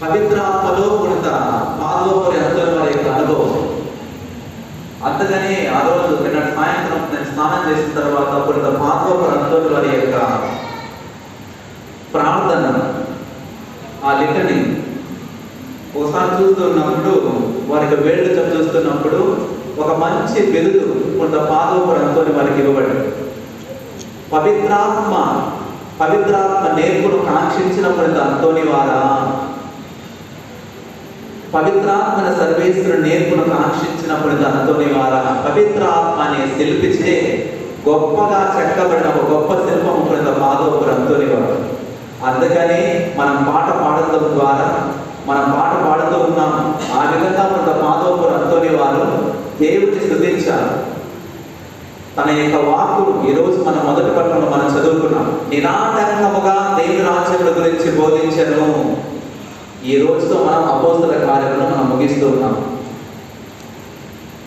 పవిత్రాత్మలో కొంత పాదోపరి అంతరం వారి యొక్క అనుభవం అంతగానే ఆ రోజు నిన్న సాయంత్రం నేను స్నానం చేసిన తర్వాత కొంత పాదోపరి అంతరం వారి యొక్క ప్రార్థన ఆ లిటని ఒకసారి చూస్తున్నప్పుడు వారికి వేళ్ళు చూస్తున్నప్పుడు ఒక మంచి బిరుదు కొంత పాదోపరంతో వారికి ఇవ్వబడింది పవిత్రాత్మ పవిత్రాత్మ నేర్పును కాంక్షించినప్పుడు అంతోని వారా పవిత్రాత్మన సర్వేశ్వరుడు నేర్పును ఆశించినప్పుడు అంతోని వారా పవిత్రాత్మ అనే శిల్పిచే గొప్పగా చెక్కబడిన ఒక గొప్ప శిల్పం ఇప్పుడు పాదోపురు అంతోని వారు. అందుకని మనం పాట పాడటం ద్వారా మనం పాట పాడుతూ ఉన్నాం. ఆ విధంగా మన పాదోపురు అంతోని వారు దేవుడిని స్థుతించారు. తన యొక్క వాక్కు ఈరోజు మన మొదటి పట్టణంలో మనం చదువుకున్నాం. నిరాటంకముగా దేవుని రాజ్యముల గురించి బోధించను. ఈ రోజుతో మనం అపోస్తుల కార్యక్రమం మనం ముగిస్తూ ఉన్నాం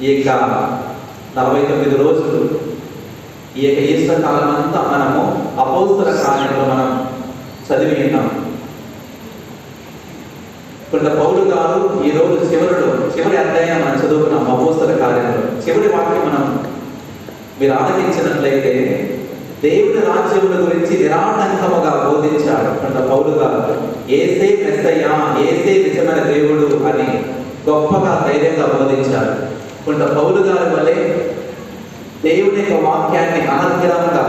ఈ యొక్క నలభై తొమ్మిది రోజులు ఈ యొక్క ఈస్టర్ కాలం అంతా మనము అపోస్తుల కార్యంలో మనం చదివి ఉన్నాం. కొంత పౌలు గారు ఈ రోజు చివరిలో చివరి అధ్యాయం మనం చదువుకున్నాం అపోస్తల కార్యంలో చివరి వాక్యం మనం మీరు ఆలకించినట్లయితే దేవుని రాజ్యముల గురించి నిరాటంకముగా బోధించాడు. కొంత పౌరుగా ఏసే మెస్సయ్యా ఏసే నిజమైన దేవుడు అని గొప్పగా ధైర్యంగా బోధించాడు. కొంత పౌరు గారి వలె దేవుని యొక్క వాక్యాన్ని అనర్గళంగా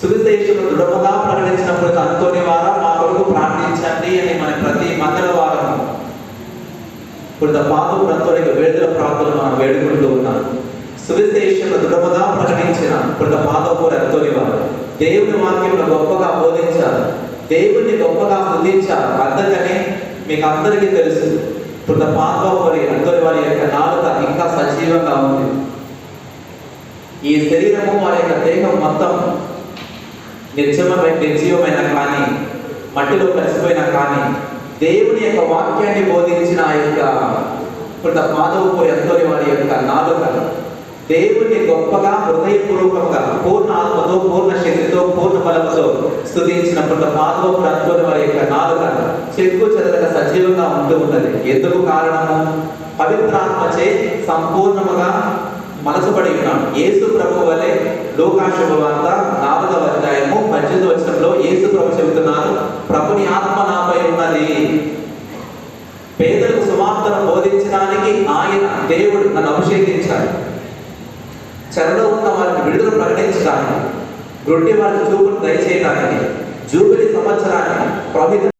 సువిశేషులు దృఢముగా ప్రకటించినప్పుడు అంతోని వారా మా కొరకు ప్రార్థించండి అని మన ప్రతి మంగళవారం ఇప్పుడు పాదం అంతోని విడుదల ప్రార్థనలు మనం వేడుకుంటూ ఉన్నాను సువిశేషులు దృఢముగా ప్రకటించిన ఇప్పుడు పాదపూర ఎంతోనివారు దేవుని వాక్యం గొప్పగా బోధించారు. దేవుణ్ణి గొప్పగా స్థుతించారు. అందుకనే మీకు అందరికీ తెలుసు ఇప్పుడు పాదపూరి ఎంతోని వారి యొక్క నాలుక ఇంకా సజీవంగా ఉంది. ఈ శరీరము వారి యొక్క దేహం మొత్తం నిర్జమమైన నిర్జీవమైన కానీ మట్టిలో కలిసిపోయినా కానీ దేవుని యొక్క వాక్యాన్ని బోధించిన ఆ యొక్క కృత మాధవపు ఎంతోని దేవుని గొప్పగా హృదయపూర్వకంగా పూర్ణ ఆత్మతో పూర్ణ శక్తితో పూర్ణ బలంతో స్థుతించినప్పుడు కృత మాధవపు వారి యొక్క నాలుక చెక్కు చెదలక సజీవంగా ఉంటూ ఉన్నది. ఎందుకు కారణము? పవిత్రాత్మచే సంపూర్ణముగా మనసుపడి ఉన్నాం యేసు ప్రభు వలె లోకాశుభ వార్త నాలుగవ అధ్యాయము పద్దెనిమిది వచనంలో యేసు ప్రభు చెబుతున్నారు ప్రభుని ఆత్మ నాపై ఉన్నది. పేదలకు సువార్తను బోధించడానికి ఆయన దేవుడు నన్ను అభిషేకించాడు. చెరలో ఉన్న వారికి విడుదల ప్రకటించడానికి రొట్టె వారికి చూపును దయచేయడానికి జూబిలి సంవత్సరాన్ని ప్రభు